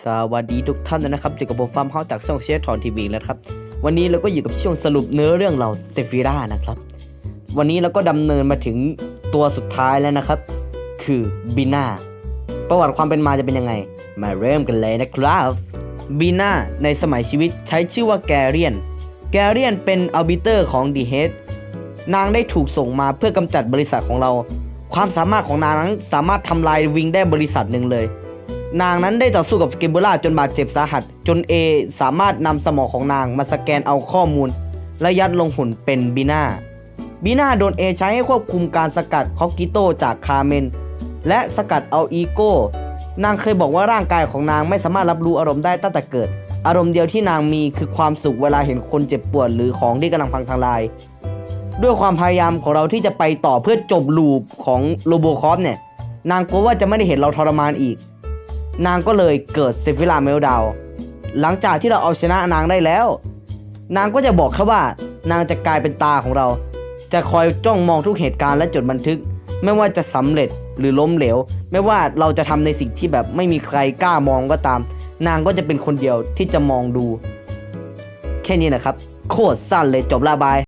สวัสดีทุกท่านนะครับเจอกับผมฟาร์มเฮาส์จากช่องเชฟทอนทีวีแล้วครับ วันนี้เราก็อยู่กับช่วงสรุปเนื้อเรื่องเราเซฟิร่านะครับ วันนี้เราก็ดำเนินมาถึงตัวสุดท้ายแล้วนะครับ คือบีน่าประวัติความเป็นมาจะเป็นยังไง มาเริ่มกันเลยนะครับบีน่าในสมัยชีวิตใช้ชื่อว่าแกเรียน แกเรียนเป็นอัลบิเตอร์ของดีเฮดนางได้ถูกส่งมาเพื่อกำจัดบริษัทของเรา ความสามารถของนางนั้นสามารถทำลายวิงได้บริษัทหนึ่งเลย นางนั้นได้ต่อสู้กับสเกมเบล่าจนบาดเจ็บสาหัส จนเอสามารถนำสมองของนางมาสแกนเอาข้อมูล และยัดลงหุ่นเป็นบีนาบีนาโดนเอใช้ให้ควบคุมการสกัดคอกิโตจากคาเมน และสกัดเอาอีโก้ นางเคยบอกว่าร่างกายของนางไม่สามารถรับรู้อารมณ์ได้ตั้งแต่เกิด อารมณ์เดียวที่นางมีคือความสุขเวลาเห็นคนเจ็บปวดหรือของที่กำลังพังทลาย ด้วยความพยายามของเราที่จะไปต่อเพื่อจบลูปของโลโบคอฟเนี่ยนางกลัวว่าจะไม่ได้เห็นเราทรมานอีก นางก็เลยเกิดเซฟิลาเมลดาว หลังจากที่เราเอาชนะนางได้แล้ว นางก็จะบอกแค่ว่า นางจะกลายเป็นตาของเรา จะคอยจ้องมองทุกเหตุการณ์และจดบันทึก ไม่ว่าจะสำเร็จหรือล้มเหลว ไม่ว่าเราจะทำในสิ่งที่แบบไม่มีใครกล้ามองก็ตาม นางก็จะเป็นคนเดียวที่จะมองดู แค่นี้นะครับ โคตรสั้นเลยจบละบาย